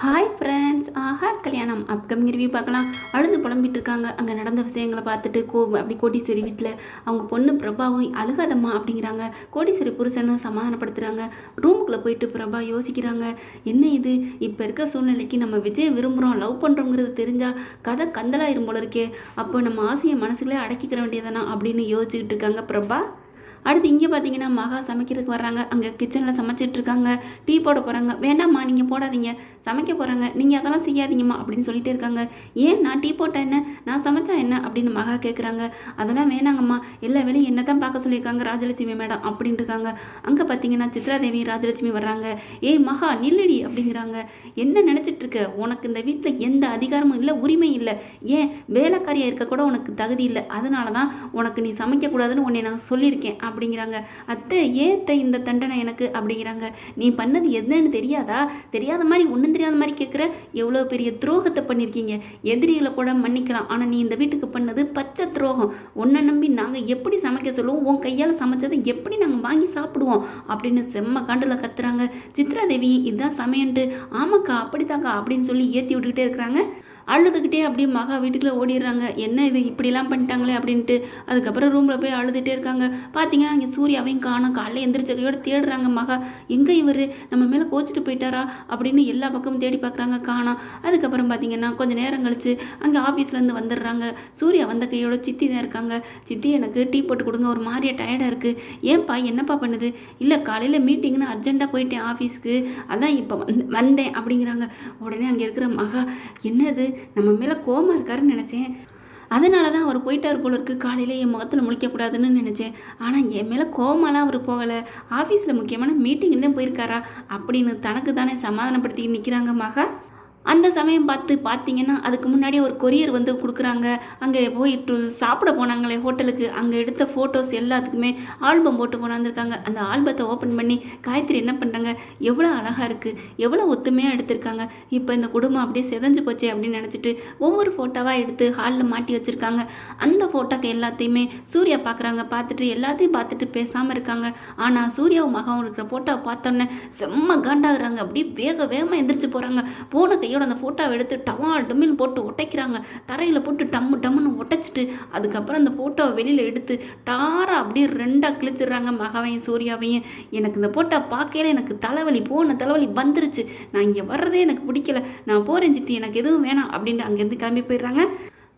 Hi friends ஆஹா கல்யாணம். Upcoming review பார்க்கலாம். அழுது புலம்பிட்டு இருக்காங்க. அங்கே நடந்த விஷயங்களை பார்த்துட்டு கோ அப்படி கோடீஸ்வரி வீட்டில் அவங்க பொண்ணு பிரபாவும் அழுகாதம்மா அப்படிங்கிறாங்க. கோடீஸ்வரி புருஷனும் சமாதானப்படுத்துகிறாங்க ரூமுக்குள்ளே போயிட்டு பிரபா யோசிக்கிறாங்க. என்ன இது? இப்போ இருக்க சூழ்நிலைக்கு நம்ம விஜய் விரும்புகிறோம் லவ் பண்ணுறோங்கிறது தெரிஞ்சால் கதை கந்தலாயிரும் போல இருக்கே. அப்போ நம்ம ஆசையை மனசுக்குள்ளே அடக்கிக்கிற வேண்டியதானா அப்படின்னு யோசிச்சுக்கிட்டு இருக்காங்க பிரபா. அடுத்து இங்கே பார்த்தீங்கன்னா மகா சமைக்கிறதுக்கு வர்றாங்க. அங்கே கிச்சனில் சமைச்சிட்டு இருக்காங்க. டீ போட போகிறாங்க வேண்டாம்மா நீங்கள் போடாதீங்க. சமைக்க போகிறாங்க நீங்கள் அதெல்லாம் செய்யாதீங்கம்மா அப்படின்னு சொல்லிட்டு இருக்காங்க. ஏன்? நான் டீ போட்டேன் என்ன? நான் சமைச்சா என்ன? அப்படின்னு மகா கேட்குறாங்க அதெல்லாம் வேணாங்கம்மா. எல்லா வேலையும் என்ன தான் பார்க்க சொல்லியிருக்காங்க ராஜலட்சுமி மேடம் அப்படின்னு இருக்காங்க. அங்கே பார்த்தீங்கன்னா சித்ராதேவி ராஜலட்சுமி வர்றாங்க. ஏய் மகா நில்லடி அப்படிங்கிறாங்க. என்ன நினச்சிட்டு இருக்க உனக்கு இந்த வீட்டில் எந்த அதிகாரமும் இல்லை உரிமை இல்லை. ஏன்? வேலைக்காரியாக இருக்க கூட உனக்கு தகுதி இல்லை. அதனால தான் உனக்கு நீ சமைக்கக்கூடாதுன்னு உன்னை நான் சொல்லியிருக்கேன் அப்படிங்கிறாங்க. அத்தை ஏத்த இந்த தண்டனை எனக்கு? அப்படிங்கிறாங்க. நீ பண்ணது என்னன்னு தெரியாதா? தெரியாத மாதிரி ஒன்றும் தெரியாத மாதிரி கேட்குற எவ்வளோ பெரிய துரோகத்தை பண்ணியிருக்கீங்க எதிரிகளை கூட மன்னிக்கலாம். ஆனால் நீ இந்த வீட்டுக்கு பண்ணது பச்சை துரோகம். உன்னை நம்பி நாங்கள் எப்படி சமைக்க சொல்லுவோம்? உன் கையால் சமைச்சதை எப்படி நாங்கள் வாங்கி சாப்பிடுவோம்? அப்படின்னு செம்ம காண்டில் கத்துறாங்க. சித்ராதேவி இதுதான் சமையன்ட்டு ஆமாக்கா அப்படித்தாக்கா அப்படின்னு சொல்லி ஏற்றி விட்டுக்கிட்டே இருக்கிறாங்க. அழுதுகிட்டே அப்படியே மகா வீட்டுக்குள்ளே ஓடிடுறாங்க. என்ன இது இப்படிலாம் பண்ணிட்டாங்களே அப்படின்ட்டு. அதுக்கப்புறம் ரூமில் போய் அழுதுகிட்டே இருக்காங்க. பார்த்தீங்கன்னா இங்கே சூர்யாவையும் காணும். காலைல எந்திரிச்சதையோடு தேடுறாங்க மகா. எங்கே இவர்? நம்ம மேலே கோச்சிட்டு போயிட்டாரா? அப்படின்னு எல்லா பக்கமும் தேடி பார்க்குறாங்க காணாம் அதுக்கப்புறம் பார்த்தீங்கன்னா கொஞ்சம் நேரம் கழிச்சு அங்கே ஆஃபீஸ்லேருந்து வந்துடுறாங்க. சூர்யா வந்த கையோட சித்தி தான் இருக்காங்க. சித்தி எனக்கு டீ போட்டு கொடுங்க. ஒரு மாதிரியே டயர்டாக இருக்குது ஏன்பா என்னப்பா பண்ணுது? இல்லை காலையில் மீட்டிங்னு அர்ஜென்ட்டாக போயிட்டேன் ஆஃபீஸ்க்கு அதான் இப்போ வந்தேன் அப்படிங்கிறாங்க. உடனே அங்கே இருக்கிற மகா என்னது? நம்ம மேலே கோமா இருக்காருன்னு நினச்சேன். அதனால தான் அவர் போயிட்டார் போல இருக்கு. காலையில் என் முகத்தில் முழிக்கக்கூடாதுன்னு நினச்சேன். ஆனால் என் மேலே கோமாலாம் அவர் போகலை. ஆஃபீஸில் முக்கியமான மீட்டிங் தான் போயிருக்காரா? அப்படின்னு தனக்கு தானே சமாதானப்படுத்தி நிற்கிறாங்க மகா. அந்த சமயம் பார்த்து பார்த்தீங்கன்னா அதுக்கு முன்னாடி ஒரு கொரியர் வந்து கொடுக்குறாங்க. அங்கே போயிட்டு சாப்பிட போனாங்களே ஹோட்டலுக்கு. அங்கே எடுத்த ஃபோட்டோஸ் எல்லாத்துக்குமே ஆல்பம் போட்டு கொண்டாந்துருக்காங்க. அந்த ஆல்பத்தை ஓப்பன் பண்ணி காயத்ரி என்ன பண்ணுறாங்க எவ்வளோ அழகாக இருக்குது எவ்வளோ ஒத்துமையாக எடுத்திருக்காங்க. இப்போ இந்த குடும்பம் அப்படியே செதஞ்சு போச்சே அப்படின்னு நினச்சிட்டு ஒவ்வொரு ஃபோட்டோவாக எடுத்து ஹாலில் மாட்டி வச்சுருக்காங்க. அந்த ஃபோட்டோக்கு எல்லாத்தையுமே சூர்யா பார்க்குறாங்க பார்த்துட்டு எல்லாத்தையும் பார்த்துட்டு பேசாமல் இருக்காங்க. ஆனால் சூர்யாவும் மகாவும் இருக்கிற ஃபோட்டோவை பார்த்தோன்னே செம்ம காண்டாகிறாங்க. அப்படியே வேக வேகமாக எந்திரிச்சு போகிறாங்க போன கையோட அந்த ஃபோட்டோவை எடுத்து டவா டம்மின்னு போட்டு உடைக்கிறாங்க தரையில் போட்டு டம்மு டம்முன்னு உடைச்சிட்டு அதுக்கப்புறம் அந்த ஃபோட்டோவை வெளியில் எடுத்து டாரா அப்படியே ரெண்டாக கிழிச்சிடுறாங்க மகாவையும் சூர்யாவையும். எனக்கு இந்த ஃபோட்டோ பார்க்கையில எனக்கு தலைவலி போன தலைவலி வந்துருச்சு. நான் இங்கே வர்றதே எனக்கு பிடிக்கல. நான் போகிறேன் சித்தி எனக்கு எதுவும் வேணாம் அப்படின்ட்டு அங்கேருந்து கிளம்பி போயிடுறாங்க.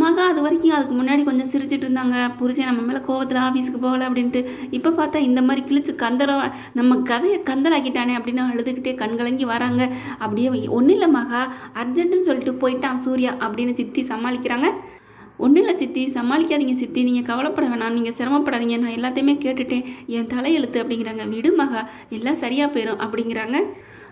மகா அது வரைக்கும் அதுக்கு முன்னாடி கொஞ்சம் சிரிச்சிட்டு இருந்தாங்க. புருஷன் நம்ம மேலே கோவத்தில் ஆஃபீஸுக்கு போகல அப்படின்ட்டு. இப்போ பார்த்தா இந்த மாதிரி கிழிச்சு கந்தர நம்ம கதையை கந்தராக்கிட்டானே அப்படின்னு அழுதுகிட்டே கண்கலங்கி வராங்க. அப்படியே ஒன்றும் இல்லை மகா அர்ஜென்ட்டுன்னு சொல்லிட்டு போயிட்டான் சூர்யா அப்படின்னு சித்தி சமாளிக்கிறாங்க. ஒன்றும் இல்லை சித்தி சமாளிக்காதீங்க சித்தி. நீங்கள் கவலைப்பட வேணாம். நீங்கள் சிரமப்படாதீங்க. நான் எல்லாத்தையுமே கேட்டுட்டேன். என் தலையெழுத்து அப்படிங்கிறாங்க. விடு மகா எல்லாம் சரியாக போயிடும் அப்படிங்கிறாங்க.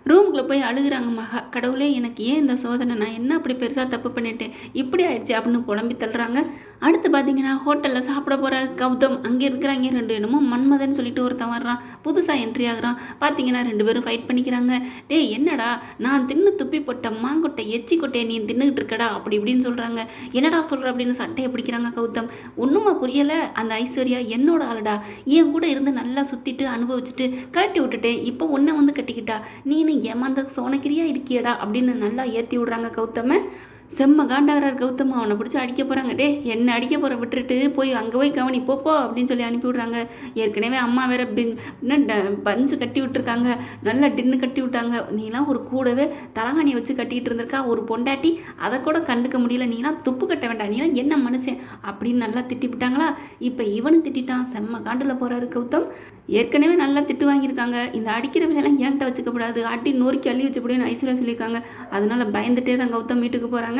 ரூமுக்குள்ளே போய் அழுகுறாங்க மகா கடவுளே எனக்கு ஏன் இந்த சோதனை? நான் என்ன அப்படி பெருசாக தப்பு பண்ணிட்டேன்? இப்படி ஆயிடுச்சு அப்படின்னு புலம்பி தள்ளுறாங்க. அடுத்து பார்த்தீங்கன்னா ஹோட்டலில் சாப்பிட போகிற கௌதம் அங்கே இருக்கிறாங்க. ரெண்டு என்னமோ மன்மதன் சொல்லிட்டு ஒருத்தன் வர்றான். புதுசாக என்ட்ரி ஆகுறான். பார்த்தீங்கன்னா ரெண்டு பேரும் ஃபைட் பண்ணிக்கிறாங்க. டேய் என்னடா? நான் தின்னு துப்பி போட்ட மாங்கொட்டை எச்சி கொட்டையை நீ தின்னுகிட்டு இருக்கடா? அப்படி இப்படின்னு சொல்கிறாங்க என்னடா சொல்கிற அப்படின்னு சட்டையை பிடிக்கிறாங்க கௌதம். ஒன்றுமா புரியலை? அந்த ஐஸ்வர்யா என்னோட ஆளுடா. என் கூட இருந்து நல்லா சுற்றிட்டு அனுபவிச்சுட்டு கழட்டி விட்டுட்டேன். இப்போ ஒன்றை வந்து கட்டிக்கிட்டா. நீ நீ ஏமாந்த சோனக்கிரியா இருக்கியடா அப்படின்னு நல்லா ஏற்றி விடுறாங்க கௌதம. செம்ம காண்டாகிறார் கௌதம் அவனை பிடிச்சி அடிக்க போகிறாங்க டே என்ன அடிக்க போகிற விட்டுட்டு போய் அங்கே போய் கவனி போ அப்படின்னு சொல்லி அனுப்பி விட்றாங்க. ஏற்கனவே அம்மா வேற பின் ட- பஞ்சு கட்டி விட்டுருக்காங்க. நல்லா டின்னு கட்டி விட்டாங்க. நீலாம் ஒரு கூடவே தலகாணியை வச்சு கட்டிக்கிட்டு இருந்திருக்கா. ஒரு பொண்டாட்டி அதை கூட கண்டுக்க முடியல. நீலாம் துப்பு கட்ட வேண்டாம். நீலாம் என்ன மனுஷன்? அப்படின்னு நல்லா திட்டி விட்டாங்களா இப்போ இவனு திட்டிட்டான். செம்ம காண்டில் போகிறாரு கௌதம். ஏற்கனவே நல்லா திட்டு வாங்கியிருக்காங்க. இந்த அடிக்கிற வேலையெல்லாம் ஏன்ட்ட வச்சுக்கப்படாது அடி நொறுக்கி அள்ளி வச்சுப்படின்னு ஐஸ்வர்யா சொல்லியிருக்காங்க. அதனால பயந்துட்டே தான் கௌதம் வீட்டுக்கு போகிறாங்க